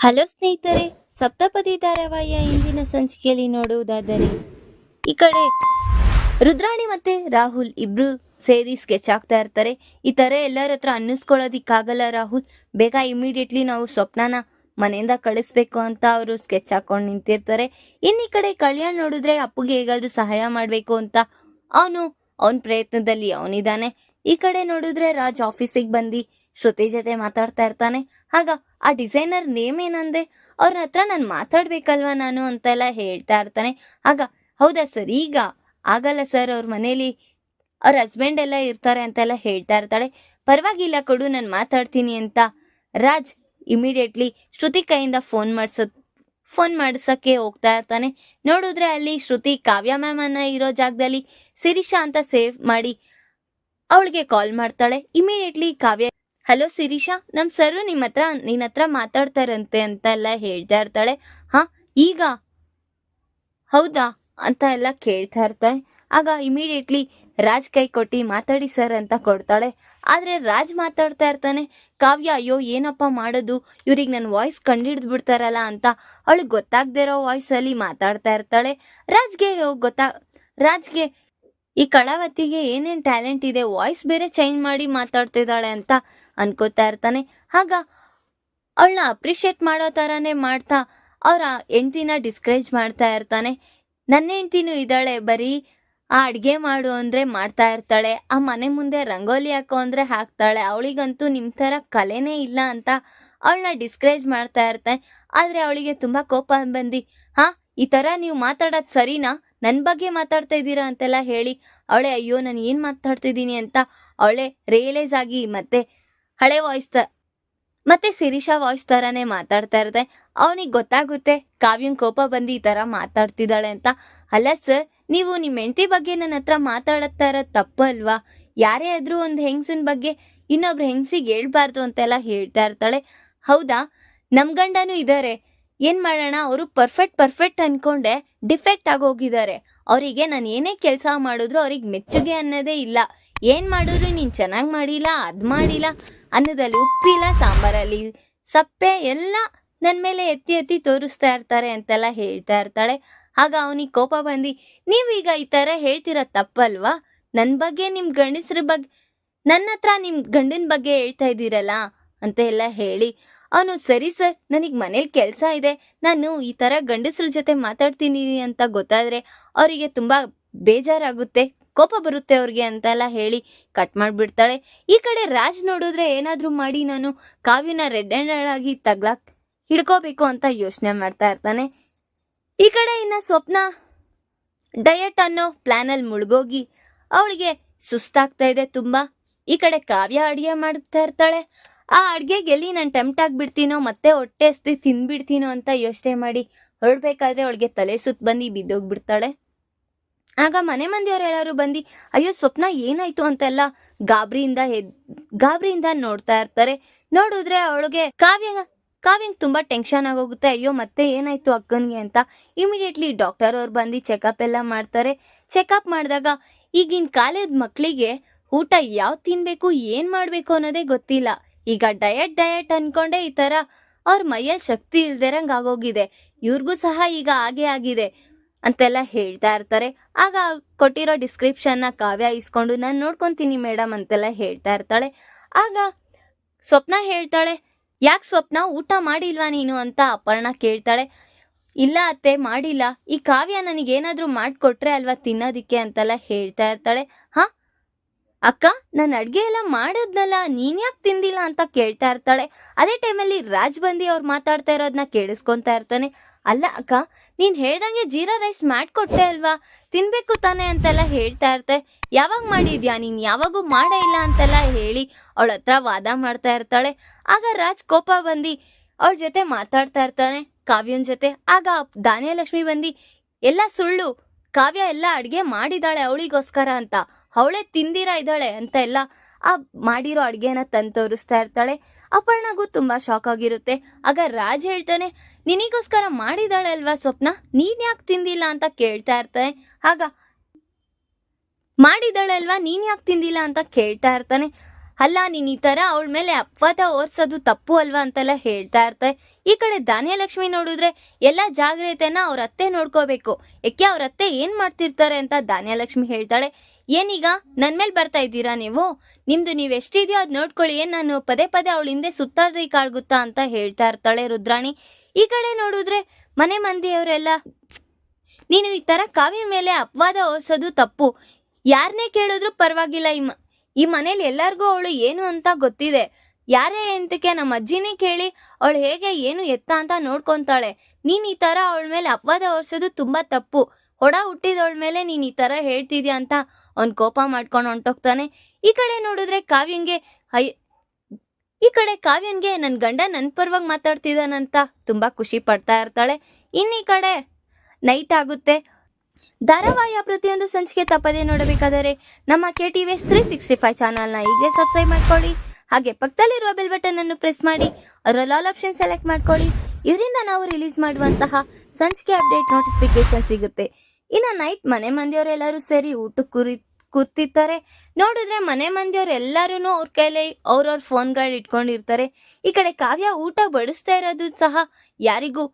Hello ಸ್ನೇಹಿತರೆ, ಸಪ್ತಪದಿ ಧಾರಾವಾಹಿಯ ಇಂದಿನ ಸಂಚಿಕೆಯಲ್ಲಿ ನೋಡುವುದಾದರೆ, ಈ ಕಡೆ ರುದ್ರಾಣಿ ಮತ್ತೆ ರಾಹುಲ್ ಇಬ್ರು ಸೇರಿ ಸ್ಕೆಚ್ ಆಗ್ತಾ ಇರ್ತಾರೆ. ಈ ತರ ಎಲ್ಲರ ಹತ್ರ ಅನ್ನಿಸ್ಕೊಳ್ಳೋದಿಕ್ಕಾಗಲ್ಲ ರಾಹುಲ್. ಬೇಗ ಇಮಿಡಿಯೇಟ್ಲಿ ನಾವು ಸ್ವಪ್ನನ ಮನೆಯಿಂದ ಕಳಿಸ್ಬೇಕು ಅಂತ ಅವರು ಸ್ಕೆಚ್ ಹಾಕೊಂಡು ನಿಂತಿರ್ತಾರೆ. ಇನ್ನು ಈ ಕಡೆ ಕಲ್ಯಾಣ್ ನೋಡಿದ್ರೆ ಅಪ್ಪುಗೆ ಹೇಗಾದ್ರೂ ಸಹಾಯ ಮಾಡಬೇಕು ಅಂತ ಅವನು, ಅವನ ಪ್ರಯತ್ನದಲ್ಲಿ ಅವನಿದ್ದಾನೆ ಈ ಕಡೆ ನೋಡಿದ್ರೆ ರಾಜ್ ಆಫೀಸಿಗೆ ಬಂದು ಶ್ರುತಿ ಜೊತೆ ಮಾತಾಡ್ತಾ ಇರ್ತಾನೆ. ಆಗ ಆ ಡಿಸೈನರ್ ನೇಮ್ ಏನಂದೆ? ಅವ್ರ ಹತ್ರ ನಾನು ಮಾತಾಡ್ಬೇಕಲ್ವಾ ನಾನು ಅಂತೆಲ್ಲ ಹೇಳ್ತಾ ಇರ್ತಾನೆ. ಆಗ, ಹೌದಾ ಸರ್, ಈಗ? ಆಗಲ್ಲ ಸರ್, ಅವ್ರ ಮನೇಲಿ ಅವ್ರ ಹಸ್ಬೆಂಡ್ ಎಲ್ಲ ಇರ್ತಾರೆ ಅಂತೆಲ್ಲ ಹೇಳ್ತಾ ಇರ್ತಾಳೆ. ಪರವಾಗಿಲ್ಲ ಕೊಡು, ನಾನು ಮಾತಾಡ್ತೀನಿ ಅಂತ. ರಾಜ್ ಇಮಿಡಿಯೇಟ್ಲಿ ಶ್ರುತಿ ಕೈಯಿಂದ ಫೋನ್ ಮಾಡ್ಸ ಫೋನ್ ಮಾಡ್ಸಕ್ಕೆ ಹೋಗ್ತಾ ಇರ್ತಾನೆ. ನೋಡಿದ್ರೆ ಅಲ್ಲಿ ಶ್ರುತಿ ಕಾವ್ಯ ಮ್ಯಾಮ್ ಅನ್ನ ಇರೋ ಜಾಗದಲ್ಲಿ ಸಿರಿಷಾ ಅಂತ ಸೇವ್ ಮಾಡಿ ಅವಳಿಗೆ ಕಾಲ್ ಮಾಡ್ತಾಳೆ. ಇಮಿಡಿಯೇಟ್ಲಿ ಕಾವ್ಯ ಹಲೋ ಸಿರಿಷಾ ನಮ್ ಸರು ನಿಮ್ಮ ಹತ್ರ ನಿನ್ನ ಹತ್ರ ಮಾತಾಡ್ತಾರಂತೆ ಅಂತ ಎಲ್ಲ ಹೇಳ್ತಾ ಇರ್ತಾಳೆ. ಹಾ, ಈಗ? ಹೌದಾ? ಅಂತ ಎಲ್ಲ ಕೇಳ್ತಾ ಇರ್ತಾಳೆ. ಆಗ ಇಮಿಡಿಯೇಟ್ಲಿ ರಾಜ್ ಕೈ ಕೊಟ್ಟು ಮಾತಾಡಿ ಸರ್ ಅಂತ ಕೊಡ್ತಾಳೆ. ಆದ್ರೆ ರಾಜ್ ಮಾತಾಡ್ತಾ ಇರ್ತಾನೆ. ಕಾವ್ಯ, ಅಯ್ಯೋ, ಏನಪ್ಪ ಮಾಡೋದು? ಇವ್ರಿಗೆ ನನ್ನ ವಾಯ್ಸ್ ಕಂಡಿಡ್ದು ಬಿಡ್ತಾರಲ್ಲ ಅಂತ ಅವಳಿಗೆ ಗೊತ್ತಾಗ್ದೇ ಇರೋ ವಾಯ್ಸ್ ಅಲ್ಲಿ ಮಾತಾಡ್ತಾ ಇರ್ತಾಳೆ. ರಾಜ್ಗೆ ಗೊತ್ತಾ? ರಾಜ್ಗೆ, ಈ ಕಳಾವತಿಗೆ ಏನೇನ್ ಟ್ಯಾಲೆಂಟ್ ಇದೆ? ವಾಯ್ಸ್ ಬೇರೆ ಚೇಂಜ್ ಮಾಡಿ ಮಾತಾಡ್ತಿದ್ದಾಳೆ ಅಂತ ಅನ್ಕೋತಾ ಇರ್ತಾನೆ. ಆಗ ಅವಳನ್ನ ಅಪ್ರಿಷಿಯೇಟ್ ಮಾಡೋ ಥರನೇ ಮಾಡ್ತಾ ಅವರ ಹೆಂಡ್ತಿನ ಡಿಸ್ಕರೇಜ್ ಮಾಡ್ತಾ ಇರ್ತಾನೆ. ನನ್ನ ಹೆಂಡ್ತಿನೂ ಇದ್ದಾಳೆ, ಬರೀ ಆ ಅಡ್ಗೆ ಮಾಡು ಅಂದ್ರೆ ಮಾಡ್ತಾ ಇರ್ತಾಳೆ. ಆ ಮನೆ ಮುಂದೆ ರಂಗೋಲಿ ಹಾಕೋ ಅಂದ್ರೆ ಹಾಕ್ತಾಳೆ. ಅವಳಿಗಂತೂ ನಿಮ್ಮ ತರ ಕಲೆನೇ ಇಲ್ಲ ಅಂತ ಅವಳನ್ನ ಡಿಸ್ಕರೇಜ್ ಮಾಡ್ತಾ ಇರ್ತಾನೆ ಆದ್ರೆ ಅವಳಿಗೆ ತುಂಬಾ ಕೋಪ ಬಂದು, ಹಾ, ಈ ತರ ನೀವು ಮಾತಾಡೋದ್ ಸರಿನಾ? ನನ್ನ ಬಗ್ಗೆ ಮಾತಾಡ್ತಾ ಇದ್ದೀರಾ ಅಂತೆಲ್ಲ ಹೇಳಿ, ಅವಳೆ, ಅಯ್ಯೋ, ನಾನು ಏನ್ ಮಾತಾಡ್ತಿದ್ದೀನಿ ಅಂತ ಅವಳೆ ರಿಯಲೈಸ್ ಆಗಿ ಮತ್ತೆ ಹಳೆ ವಾಯ್ಸ್ ತ. ಮತ್ತೆ ಶಿರೀಷಾ ವಾಯ್ಸ್ ತರಾನೇ ಮಾತಾಡ್ತಾ ಇರದೆ ಅವನಿಗೆ ಗೊತ್ತಾಗುತ್ತೆ ಕಾವ್ಯನ್ ಕೋಪ ಬಂದು ಈ ತರ ಮಾತಾಡ್ತಿದ್ದಾಳೆ ಅಂತ. ಅಲ್ಲ ಸರ್ ನೀವು ನಿಮ್ಮ ಹೆಂಡತಿ ಬಗ್ಗೆ ನನ್ನ ಹತ್ರ ಮಾತಾಡತ್ತಾ ಇರೋದು ತಪ್ಪಲ್ವಾ ಯಾರೇ ಆದ್ರೂ ಒಂದು ಹೆಂಗ್ಸಿನ ಬಗ್ಗೆ ಇನ್ನೊಬ್ರ ಹೆಂಗಸಿಗೆ ಹೇಳ್ಬಾರ್ದು ಅಂತೆಲ್ಲ ಹೇಳ್ತಾ ಇರ್ತಾಳೆ. ಹೌದಾ? ನಮ್ ಗಂಡನೂ ಇದ್ದಾರೆ ಏನ್ ಮಾಡೋಣ? ಅವರು ಪರ್ಫೆಕ್ಟ್ ಪರ್ಫೆಕ್ಟ್ ಅನ್ಕೊಂಡೆ ಡಿಫೆಕ್ಟ್ ಆಗೋಗಿದ್ದಾರೆ ಅವರಿಗೆ ನಾನು ಏನೇ ಕೆಲಸ ಮಾಡಿದ್ರು ಅವ್ರಿಗೆ ಮೆಚ್ಚುಗೆ ಅನ್ನೋದೇ ಇಲ್ಲ. ಏನ್ ಮಾಡಿದ್ರು ನೀನು ಚೆನ್ನಾಗಿ ಮಾಡಿಲ್ಲ, ಅದ್ ಮಾಡಿಲ್ಲ ಅನ್ನದಲ್ಲಿ ಉಪ್ಪಿಲ್ಲ, ಸಾಂಬಾರಲ್ಲಿ ಸಪ್ಪೆ ಎಲ್ಲ ನನ್ನ ಮೇಲೆ ಎತ್ತಿ ಎತ್ತಿ ತೋರಿಸ್ತಾ ಇರ್ತಾರೆ ಅಂತೆಲ್ಲ ಹೇಳ್ತಾ ಇರ್ತಾಳೆ. ಆಗ ಅವನಿಗೆ ಕೋಪ ಬಂದು, ನೀವೀಗ ಈ ತರ ಹೇಳ್ತಿರೋ ತಪ್ಪಲ್ವಾ? ನನ್ನ ಬಗ್ಗೆ ನಿಮ್ಮ ಗಂಡಸ್ರ ಬಗ್ಗೆ ನನ್ನ ಹತ್ರ ನಿಮ್ಮ ಗಂಡನ ಬಗ್ಗೆ ಹೇಳ್ತಾ ಇದ್ದೀರಲ್ಲ? ಅಂತ ಎಲ್ಲ ಹೇಳಿ, ಅವನು ಸರಿ ಸರ್, ನನಗೆ ಮನೇಲಿ ಕೆಲಸ ಇದೆ, ನಾನು ಈ ತರ ಗಂಡಸ್ರ ಜೊತೆ ಮಾತಾಡ್ತೀನಿ ಅಂತ ಗೊತ್ತಾದ್ರೆ ಅವರಿಗೆ ತುಂಬಾ ಬೇಜಾರಾಗುತ್ತೆ. ಕೋಪ ಬರುತ್ತೆ ಅವ್ರಿಗೆ ಅಂತೆಲ್ಲ ಹೇಳಿ ಕಟ್ ಮಾಡಿಬಿಡ್ತಾಳೆ. ಈ ಕಡೆ ರಾಜ್ ನೋಡಿದ್ರೆ ಏನಾದರೂ ಮಾಡಿ ನಾನು ಕಾವ್ಯನ ರೆಡ್ ಹ್ಯಾಂಡೆಡ್ ಆಗಿ ತಗ್ಲಾಕ್ ಹಿಡ್ಕೋಬೇಕು ಅಂತ ಯೋಚನೆ ಮಾಡ್ತಾ ಇರ್ತಾನೆ. ಈ ಕಡೆ ಇನ್ನ ಸ್ವಪ್ನ ಡಯಟ್ ಅನ್ನೋ ಪ್ಲಾನಲ್ಲಿ ಮುಳುಗೋಗಿ ಅವಳಿಗೆ ಸುಸ್ತಾಗ್ತಾ ಇದೆ ತುಂಬಾ. ಈ ಕಡೆ ಕಾವ್ಯ ಅಡುಗೆ ಮಾಡ್ತಾ ಇರ್ತಾಳೆ. ಆ ಅಡುಗೆಗೆ ಎಲ್ಲಿ ನಾನು ಟೆಂಪ್ಟ್ ಆಗ್ಬಿಡ್ತೀನೋ ಮತ್ತೆ ಹೊಟ್ಟೆ ಹಸ್ತಿ ತಿನ್ಬಿಡ್ತೀನೋ ಅಂತ ಯೋಚನೆ ಮಾಡಿ ಹೊರಡ್ಬೇಕಾದ್ರೆ ಅವಳಿಗೆ ತಲೆ ಸುತ್ತ ಬಂದು ಬಿದ್ದೋಗ್ಬಿಡ್ತಾಳೆ. ಆಗ ಮನೆ ಮಂದಿಯವರೆಲ್ಲರೂ ಬಂದು, ಅಯ್ಯೋ, ಸ್ವಪ್ನ ಏನಾಯ್ತು ಅಂತೆಲ್ಲ ಗಾಬರಿಯಿಂದ ಎದ್, ಗಾಬರಿಯಿಂದ ನೋಡ್ತಾ ಇರ್ತಾರೆ. ನೋಡಿದ್ರೆ ಅವಳಿಗೆ ಕಾವ್ಯ, ಕಾವ್ಯಂಗ್ ತುಂಬಾ ಟೆನ್ಷನ್ ಆಗೋಗುತ್ತೆ. ಅಯ್ಯೋ, ಮತ್ತೆ ಏನಾಯ್ತು ಅಕ್ಕನ್ಗೆ ಅಂತ. ಇಮಿಡಿಯೇಟ್ಲಿ ಡಾಕ್ಟರ್ ಅವ್ರು ಬಂದು ಚೆಕಪ್ ಎಲ್ಲ ಮಾಡ್ತಾರೆ. ಚೆಕಪ್ ಮಾಡಿದಾಗ ಈಗಿನ ಕಾಲದ ಮಕ್ಕಳಿಗೆ ಊಟ ಯಾವ್ ತಿನ್ಬೇಕು, ಏನ್ ಮಾಡ್ಬೇಕು ಅನ್ನೋದೇ ಗೊತ್ತಿಲ್ಲ. ಈಗ ಡಯಟ್ ಡಯಟ್ ಅನ್ಕೊಂಡೆ ಈ ತರ ಅವ್ರ ಮೈಯಲ್ಲಿ ಶಕ್ತಿ ಇಲ್ದಿರಂಗ್ ಆಗೋಗಿದೆ. ಇವ್ರಿಗೂ ಸಹ ಈಗ ಹಾಗೆ ಆಗಿದೆ. ಅಂತೆಲ್ಲ ಹೇಳ್ತಾ ಇರ್ತಾರೆ. ಆಗ ಕೊಟ್ಟಿರೋ ಡಿಸ್ಕ್ರಿಪ್ಷನ್ನ ಕಾವ್ಯ ಇಸ್ಕೊಂಡು ನಾನು ನೋಡ್ಕೊಂತೀನಿ ಮೇಡಮ್ ಅಂತೆಲ್ಲ ಹೇಳ್ತಾ ಇರ್ತಾಳೆ. ಆಗ ಸ್ವಪ್ನ ಹೇಳ್ತಾಳೆ, ಯಾಕೆ ಸ್ವಪ್ನ? ಊಟ ಮಾಡಿಲ್ವಾ ನೀನು? ಅಂತ ಅಪರ್ಣ ಕೇಳ್ತಾಳೆ. ಇಲ್ಲ ಅತ್ತೆ, ಮಾಡಿಲ್ಲ. ಈ ಕಾವ್ಯ ನನಗೇನಾದರೂ ಮಾಡಿಕೊಟ್ರೆ ಅಲ್ವಾ ತಿನ್ನೋದಿಕ್ಕೆ? ಅಂತೆಲ್ಲ ಹೇಳ್ತಾ ಇರ್ತಾಳೆ. ಹಾ, ಅಕ್ಕ, ನಾನು ಅಡ್ಗೆ ಎಲ್ಲ ಮಾಡೋದ್ನಲ್ಲ, ನೀನ್ ಯಾಕೆ ತಿಂದಿಲ್ಲ? ಅಂತ ಕೇಳ್ತಾ ಇರ್ತಾಳೆ. ಅದೇ ಟೈಮಲ್ಲಿ ರಾಜ್ ಬಂದಿ ಅವ್ರು ಮಾತಾಡ್ತಾ ಇರೋದನ್ನ ಕೇಳಿಸ್ಕೊಂತಾ ಇರ್ತಾನೆ. ಅಲ್ಲ ಅಕ್ಕ ನೀನ್ ಹೇಳ್ದಂಗೆ ಜೀರಾ ರೈಸ್ ಮಾಡ್ಕೊಟ್ಟೆ ಅಲ್ವಾ? ತಿನ್ಬೇಕು ತಾನೆ ಅಂತೆಲ್ಲ ಹೇಳ್ತಾ ಇರ್ತೆ. ಯಾವಾಗ ಮಾಡಿದ್ಯಾ ನೀನ್? ಯಾವಾಗೂ ಮಾಡೇ ಇಲ್ಲ ಅಂತೆಲ್ಲ ಹೇಳಿ ಅವಳ ಹತ್ರ ವಾದ ಮಾಡ್ತಾ ಇರ್ತಾಳೆ. ಆಗ ರಾಜ್ ಕೋಪ ಬಂದಿ ಅವಳ ಜೊತೆ ಮಾತಾಡ್ತಾ ಇರ್ತಾನೆ. ಕಾವ್ಯನ್ ಜೊತೆ. ಆಗ ಧಾನ್ಯಲಕ್ಷ್ಮಿ ಬಂದಿ, ಎಲ್ಲ ಸುಳ್ಳು. ಕಾವ್ಯ ಎಲ್ಲ ಅಡ್ಗೆ ಮಾಡಿದಾಳೆ ಅವಳಿಗೋಸ್ಕರ ಅಂತ. ಅವಳೇ ತಿಂದಿರ ಇದ್ದಾಳೆ ಅಂತ ಎಲ್ಲ ಆ ಮಾಡಿರೋ ಅಡುಗೆನ ತಂದು ತೋರಿಸ್ತಾ ಇರ್ತಾಳೆ. ಅಪರ್ಣಗೂ ತುಂಬಾ ಶಾಕ್ ಆಗಿರುತ್ತೆ. ಆಗ ರಾಜ್ ಹೇಳ್ತಾನೆ, ನಿನಗೋಸ್ಕರ ಮಾಡಿದಾಳೆ ಅಲ್ವಾ ಸ್ವಪ್ನ? ನೀನ್ ಯಾಕೆ ತಿಂದಿಲ್ಲ ಅಂತ ಕೇಳ್ತಾ ಇರ್ತಾನೆ. ಆಗ, ಮಾಡಿದಾಳೆ ಅಲ್ವಾ? ನೀನ್ ಯಾಕೆ ತಿಂದಿಲ್ಲ ಅಂತ ಕೇಳ್ತಾ ಇರ್ತಾನೆ. ಅಲ್ಲ, ನೀನ್ ಈ ತರ ಅವಳ ಮೇಲೆ ಅಪವಾದ ಓರ್ಸೋದು ತಪ್ಪು ಅಲ್ವಾ? ಅಂತೆಲ್ಲ ಹೇಳ್ತಾ ಇರ್ತಾರೆ ಈ ಕಡೆ ಧಾನ್ಯಲಕ್ಷ್ಮಿ ನೋಡಿದ್ರೆ ಎಲ್ಲ ಜಾಗ್ರತೆನ ಅವ್ರ ಅತ್ತೆ ನೋಡ್ಕೋಬೇಕು. ಯಾಕೆ ಅವ್ರ ಅತ್ತೆ ಏನ್ ಮಾಡ್ತಿರ್ತಾರೆ ಅಂತ ಧಾನ್ಯಲಕ್ಷ್ಮಿ ಹೇಳ್ತಾಳೆ. ಏನೀಗ ನನ್ ಮೇಲೆ ಬರ್ತಾ ಇದ್ದೀರಾ ನೀವು? ನಿಮ್ದು ನೀವ್ ಎಷ್ಟಿದೆಯೋ ಅದ್ ನೋಡ್ಕೊಳ್ಳಿ, ಏನ್ ನಾನು ಪದೇ ಪದೇ ಅವಳ ಹಿಂದೆ ಸುತ್ತಾಡ್ಲಿಕ್ಕಾಗುತ್ತಾ ಅಂತ ಹೇಳ್ತಾ ಇರ್ತಾಳೆ ರುದ್ರಾಣಿ. ಈ ಕಡೆ ನೋಡಿದ್ರೆ ಮನೆ ಮಂದಿಯವರೆಲ್ಲ, ನೀನು ಈ ತರ ಕಾವ್ಯ ಮೇಲೆ ಅಪವಾದ ಓಸೋದು ತಪ್ಪು. ಯಾರನ್ನೇ ಕೇಳಿದ್ರು ಪರವಾಗಿಲ್ಲ ಈ ಈ ಮನೇಲಿ ಎಲ್ಲರಿಗೂ ಅವಳು ಏನು ಅಂತ ಗೊತ್ತಿದೆ. ಯಾರೇ ಎಂತಕ್ಕೆ ನಮ್ಮ ಅಜ್ಜಿನೇ ಕೇಳಿ, ಅವಳು ಹೇಗೆ ಏನು ಎತ್ತ ಅಂತ ನೋಡ್ಕೊಂತಾಳೆ. ನೀನ್ ಈ ತರ ಅವಳ ಮೇಲೆ ಅಪವಾದ ಹೊರ್ಸೋದು ತುಂಬಾ ತಪ್ಪು. ಹೊಡ ಹುಟ್ಟಿದವಳ ಮೇಲೆ ನೀನ್ ಈ ತರ ಹೇಳ್ತಿದ್ಯಾ ಅಂತ ಅವ್ನ್ ಕೋಪ ಮಾಡ್ಕೊಂಡು ಹೊಂಟೋಗ್ತಾನೆ. ಈ ಕಡೆ ನೋಡಿದ್ರೆ ಕಾವ್ಯಂಗೆ, ಹೈ, ಈ ಕಡೆ ಕಾವ್ಯನ್ಗೆ ನನ್ನ ಗಂಡ ನನ್ನ ಪರವಾಗಿ ಮಾತಾಡ್ತಿದ್ದಾನಂತ ತುಂಬಾ ಖುಷಿ ಪಡ್ತಾ ಇರ್ತಾಳೆ. ಇನ್ ಈ ಕಡೆ ನೈಟ್ ಆಗುತ್ತೆ. ಧಾರಾವಾಹಿಯ ಪ್ರತಿಯೊಂದು ಸಂಚಿಕೆ ತಪ್ಪದೆ ನೋಡಬೇಕಾದರೆ ನಮ್ಮ K T V three sixty five ಚಾನಲ್ನ ಈಗಲೇ ಸಬ್ಸ್ಕ್ರೈಬ್ ಮಾಡ್ಕೊಳ್ಳಿ. ಹಾಗೆ ಪಕ್ಕದಲ್ಲಿರುವ ಬೆಲ್ ಬಟನ್ ಅನ್ನು ಪ್ರೆಸ್ ಮಾಡಿ ಅದರಲ್ಲಿ ಆಲ್ ಆಪ್ಷನ್ ಸೆಲೆಕ್ಟ್ ಮಾಡ್ಕೊಳ್ಳಿ. ಇದರಿಂದ ನಾವು ರಿಲೀಸ್ ಮಾಡುವಂತಹ ಸಂಚಿಕೆ ಅಪ್ಡೇಟ್ ನೋಟಿಫಿಕೇಶನ್ ಸಿಗುತ್ತೆ. ಇನ್ನು ನೈಟ್ ಮನೆ ಮಂದಿಯವರೆಲ್ಲರೂ ಸೇರಿ ಊಟಕ್ಕೆ ಕುರಿ ಕೂರ್ತಿರ್ತಾರೆ ನೋಡಿದ್ರೆ ಮನೆ ಮಂದಿಯವ್ರು ಎಲ್ಲರೂ ಅವ್ರ ಕೈಲಿ ಅವ್ರವ್ರ ಫೋನ್ಗಳು ಇಟ್ಕೊಂಡಿರ್ತಾರೆ. ಈ ಕಡೆ ಕಾವ್ಯ ಊಟ ಬಡಿಸ್ತಾ ಇರೋದು ಸಹ ಯಾರಿಗೂ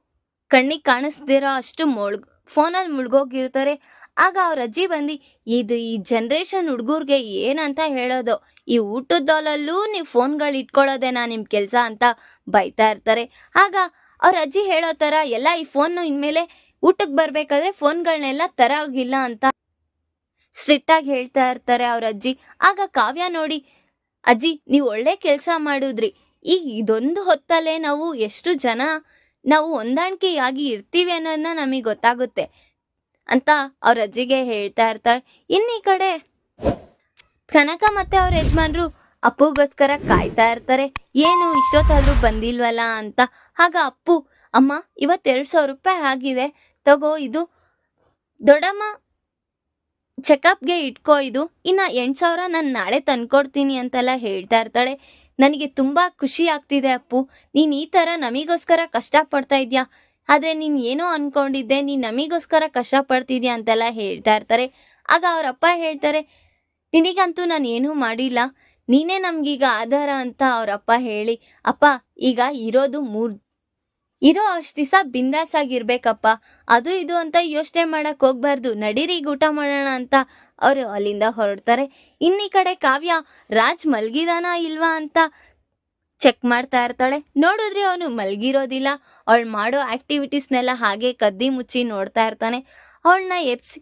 ಕಣ್ಣಿಗೆ ಕಾಣಿಸ್ದಿರೋ ಅಷ್ಟು ಮುಳುಗ್ ಫೋನಲ್ಲಿ ಮುಳುಗೋಗಿರ್ತಾರೆ. ಆಗ ಅವ್ರ ಅಜ್ಜಿ ಬಂದು, ಇದು ಈ ಜನ್ರೇಷನ್ ಹುಡುಗರ್ಗೆ ಏನಂತ ಹೇಳೋದು? ಈ ಊಟದಲ್ಲೂ ನೀವು ಫೋನ್ಗಳು ಇಟ್ಕೊಳ್ಳೋದೇನಾ ನಿಮ್ಮ ಕೆಲಸ ಅಂತ ಬೈತಾ ಇರ್ತಾರೆ. ಆಗ ಅವ್ರ ಅಜ್ಜಿ ಹೇಳೋ ಥರ ಎಲ್ಲ ಈ ಫೋನು ಇನ್ಮೇಲೆ ಊಟಕ್ಕೆ ಬರಬೇಕಾದ್ರೆ ಫೋನ್ಗಳನ್ನೆಲ್ಲ ತರೋಗಿಲ್ಲ ಅಂತ ಸ್ಟ್ರಿಕ್ಟಾಗಿ ಹೇಳ್ತಾ ಇರ್ತಾರೆ ಅವ್ರ ಅಜ್ಜಿ. ಆಗ ಕಾವ್ಯ ನೋಡಿ, ಅಜ್ಜಿ, ನೀವು ಒಳ್ಳೆ ಕೆಲಸ ಮಾಡಿದ್ರಿ. ಈಗ ಇದೊಂದು ಹೊತ್ತಲ್ಲೇ ನಾವು ಎಷ್ಟು ಜನ, ನಾವು ಹೊಂದಾಣಿಕೆಯಾಗಿ ಇರ್ತೀವಿ ಅನ್ನೋದನ್ನ ನಮಗೆ ಗೊತ್ತಾಗುತ್ತೆ ಅಂತ ಅವ್ರ ಅಜ್ಜಿಗೆ ಹೇಳ್ತಾ ಇರ್ತಾಳೆ. ಇನ್ನು ಕಡೆ ಕನಕ ಮತ್ತೆ ಅವ್ರ ಯಜಮಾನ್ರು ಅಪ್ಪುಗೋಸ್ಕರ ಕಾಯ್ತಾ ಇರ್ತಾರೆ. ಏನು ಇಷ್ಟೊತ್ತಾದ್ರೂ ಬಂದಿಲ್ವಲ್ಲ ಅಂತ. ಆಗ ಅಪ್ಪು, ಅಮ್ಮ, ಇವತ್ತು ಎರಡು ಸಾವಿರ ರೂಪಾಯಿ ಆಗಿದೆ. ತಗೋ, ಇದು ದೊಡ್ಡಮ್ಮ ಚೆಕಪ್ಗೆ ಇಟ್ಕೋ ಇದು. ಇನ್ನ ಎಂಟು ಸಾವಿರ ನಾನು ನಾಳೆ ತಂದ್ಕೊಡ್ತೀನಿ ಅಂತೆಲ್ಲ ಹೇಳ್ತಾ ಇರ್ತಾಳೆ. ನನಗೆ ತುಂಬಾ ಖುಷಿ ಆಗ್ತಿದೆ ಅಪ್ಪು. ನೀನ್ ಈ ತರ ನಮಿಗೋಸ್ಕರ ಕಷ್ಟ ಪಡ್ತಾ ಇದ್ಯಾ? ಆದ್ರೆ ನೀನ್ ಏನೋ ಅನ್ಕೊಂಡಿದ್ದೆ, ನೀನ್ ನಮಿಗೋಸ್ಕರ ಕಷ್ಟ ಪಡ್ತಿದ್ಯಾ ಅಂತೆಲ್ಲ ಹೇಳ್ತಾ ಇರ್ತಾರೆ. ಆಗ ಅವ್ರ ಅಪ್ಪ ಹೇಳ್ತಾರೆ ನಿನಗಂತೂ ನಾನು ಏನೂ ಮಾಡಿಲ್ಲ. ನೀನೇ ನಮ್ಗೀಗ ಆಧಾರ ಅಂತ ಅವ್ರ ಅಪ್ಪ ಹೇಳಿ, ಅಪ್ಪ, ಈಗ ಇರೋದು ಮೂರ್, ಇರೋ ಅಷ್ಟು ದಿವಸ ಬಿಂದಾಸ್ ಆಗಿರ್ಬೇಕಪ್ಪ ಅದು ಇದು ಅಂತ ಯೋಚನೆ ಮಾಡಕ್ ಹೋಗ್ಬಾರ್ದು. ನಡೀರಿ ಈಗ ಊಟ ಮಾಡೋಣ ಅಂತ ಅವರು ಅಲ್ಲಿಂದ ಹೊರಡ್ತಾರೆ. ಇನ್ನಿ ಕಡೆ ಕಾವ್ಯ, ರಾಜ್ ಮಲ್ಗಿದಾನ ಇಲ್ವಾ ಅಂತ ಚೆಕ್ ಮಾಡ್ತಾ ಇರ್ತಾಳೆ. ನೋಡಿದ್ರೆ ಅವನು ಮಲ್ಗಿರೋದಿಲ್ಲ. ಅವಳು ಮಾಡೋ ಆಕ್ಟಿವಿಟೀಸ್ನೆಲ್ಲ ಹಾಗೆ ಕದ್ದಿ ಮುಚ್ಚಿ ನೋಡ್ತಾ ಇರ್ತಾನೆ. ಅವಳನ್ನ ಎಪ್ಸಿ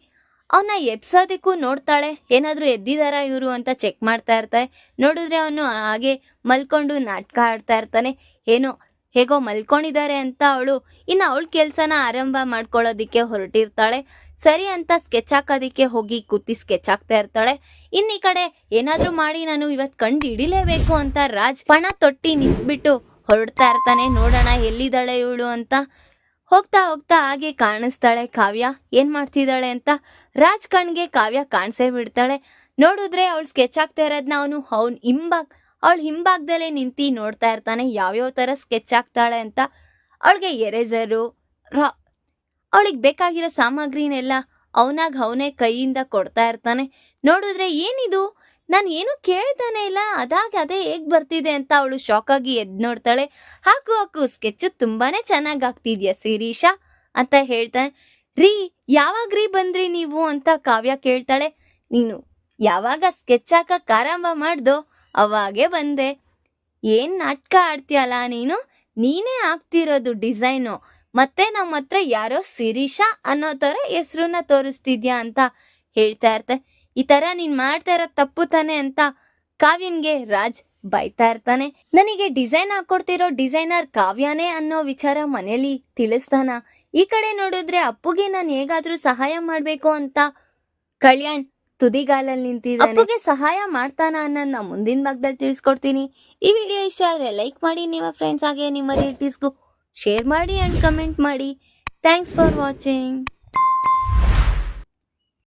ಅವನ್ನ ಎಬ್ಸೋದಕ್ಕೂ ನೋಡ್ತಾಳೆ. ಏನಾದರೂ ಎದ್ದಿದಾರ ಇವರು ಅಂತ ಚೆಕ್ ಮಾಡ್ತಾ ಇರ್ತಾಳೆ. ನೋಡಿದ್ರೆ ಅವನು ಹಾಗೆ ಮಲ್ಕೊಂಡು ನಾಟಕ ಆಡ್ತಾ ಇರ್ತಾನೆ. ಏನೋ, ಹೇಗೋ ಮಲ್ಕೊಂಡಿದ್ದಾರೆ ಅಂತ ಅವಳು, ಇನ್ನು ಅವಳ ಕೆಲಸನ ಆರಂಭ ಮಾಡ್ಕೊಳ್ಳೋದಿಕ್ಕೆ ಹೊರಟಿರ್ತಾಳೆ. ಸರಿ ಅಂತ ಸ್ಕೆಚ್ ಹಾಕೋದಿಕ್ಕೆ ಹೋಗಿ ಕೂತಿ ಸ್ಕೆಚ್ ಹಾಕ್ತಾ ಇರ್ತಾಳೆ. ಇನ್ನು ಈ ಕಡೆ ಏನಾದರೂ ಮಾಡಿ ನಾನು ಇವತ್ತು ಕಂಡು ಹಿಡಿಲೇಬೇಕು ಅಂತ ರಾಜ್ ಪಣ ತೊಟ್ಟಿ ನಿಂತ್ಬಿಟ್ಟು ಹೊರಡ್ತಾ ಇರ್ತಾನೆ. ನೋಡೋಣ ಎಲ್ಲಿದ್ದಾಳೆ ಇವಳು ಅಂತ. ಹೋಗ್ತಾ ಹೋಗ್ತಾ ಹಾಗೆ ಕಾಣಿಸ್ತಾಳೆ ಕಾವ್ಯ. ಏನು ಮಾಡ್ತಿದ್ದಾಳೆ ಅಂತ ರಾಜ್ ಕಣ್ಗೆ ಕಾವ್ಯ ಕಾಣಿಸೇ ಬಿಡ್ತಾಳೆ. ನೋಡಿದ್ರೆ ಅವಳು ಸ್ಕೆಚ್ ಆಗ್ತಾ ಇರೋದ್ನ ಅವನು ಅವನ್ ಹಿಂಬಾಗ್ ಅವಳು ಹಿಂಭಾಗದಲ್ಲೇ ನಿಂತಿ ನೋಡ್ತಾ ಇರ್ತಾನೆ, ಯಾವ್ಯಾವ ತರ ಸ್ಕೆಚ್ ಆಗ್ತಾಳೆ ಅಂತ. ಅವಳಿಗೆ ಎರೇಸರು, ರಾ ಅವಳಿಗೆ ಬೇಕಾಗಿರೋ ಸಾಮಗ್ರಿನೆಲ್ಲ ಅವನಾಗ ಅವನೇ ಕೈಯಿಂದ ಕೊಡ್ತಾ ಇರ್ತಾನೆ. ನೋಡಿದ್ರೆ ಏನಿದು? ನಾನು ಏನು ಕೇಳ್ತಾನೆ ಇಲ್ಲ, ಅದಾಗ ಅದೇ ಹೇಗ್ ಬರ್ತಿದೆ ಅಂತ ಅವಳು ಶಾಕ್ ಆಗಿ ಎದ್ ನೋಡ್ತಾಳೆ. ಹಾಕು ಹಾಕು ಸ್ಕೆಚ್ ತುಂಬಾನೇ ಚೆನ್ನಾಗಿ ಆಗ್ತಿದ್ಯಾ ಸಿರೀಶಾ ಅಂತ ಹೇಳ್ತಾನೆ. ರೀ, ಯಾವಾಗ ರೀ ಬಂದ್ರಿ ನೀವು ಅಂತ ಕಾವ್ಯ ಕೇಳ್ತಾಳೆ. ನೀನು ಯಾವಾಗ ಸ್ಕೆಚ್ ಹಾಕಕ್ ಆರಂಭ ಮಾಡ್ದೋ ಅವಾಗೆ ಬಂದೆ. ಏನ್ ನಾಟಕ ಆಡ್ತೀಯಲ್ಲ ನೀನು? ನೀನೇ ಆಗ್ತಿರೋದು ಡಿಸೈನು. ಮತ್ತೆ ನಮ್ಮ ಹತ್ರ ಯಾರೋ ಸಿರೀಶಾ ಅನ್ನೋ ಥರ ಹೆಸ್ರನ್ನ ತೋರಿಸ್ತಿದ್ಯಾ ಅಂತ ಹೇಳ್ತಾ ಇರ್ತೆ. ಈ ತರ ನೀನ್ ಮಾಡ್ತಾ ಇರೋ ತಪ್ಪು ತಾನೆ ಅಂತ ಕಾವ್ಯನ್ಗೆ ರಾಜ್ ಬೈತಾ ಇರ್ತಾನೆ. ನನಗೆ ಡಿಸೈನ್ ಹಾಕೊಡ್ತಿರೋ ಡಿಸೈನರ್ ಕಾವ್ಯಾನೇ ಅನ್ನೋ ವಿಚಾರ ಮನೇಲಿ ತಿಳಿಸ್ತಾನ? ಈ ಕಡೆ ನೋಡಿದ್ರೆ ಅಪ್ಪುಗೆ ನಾನು ಹೇಗಾದ್ರೂ ಸಹಾಯ ಮಾಡ್ಬೇಕು ಅಂತ. ಕಲ್ಯಾಣ್ ತುದಿಗಾಲಲ್ಲಿ ನಿಂತಿದ್ದಾನೆ ಅಪ್ಪುಗೆ ಸಹಾಯ ಮಾಡ್ತಾನ ಅನ್ನೋದನ್ನ ಮುಂದಿನ ಭಾಗದಲ್ಲಿ ತಿಳಿಸ್ಕೊಡ್ತೀನಿ. ಈ ವಿಡಿಯೋ ಇಷ್ಟ ಆದರೆ ಲೈಕ್ ಮಾಡಿ, ನಿಮ್ಮ ಫ್ರೆಂಡ್ಸ್ ಹಾಗೆ ನಿಮ್ಮ ರಿಲೇಟಿವ್ಸ್ಗೂ ಶೇರ್ ಮಾಡಿ ಅಂಡ್ ಕಮೆಂಟ್ ಮಾಡಿ. Thanks for watching.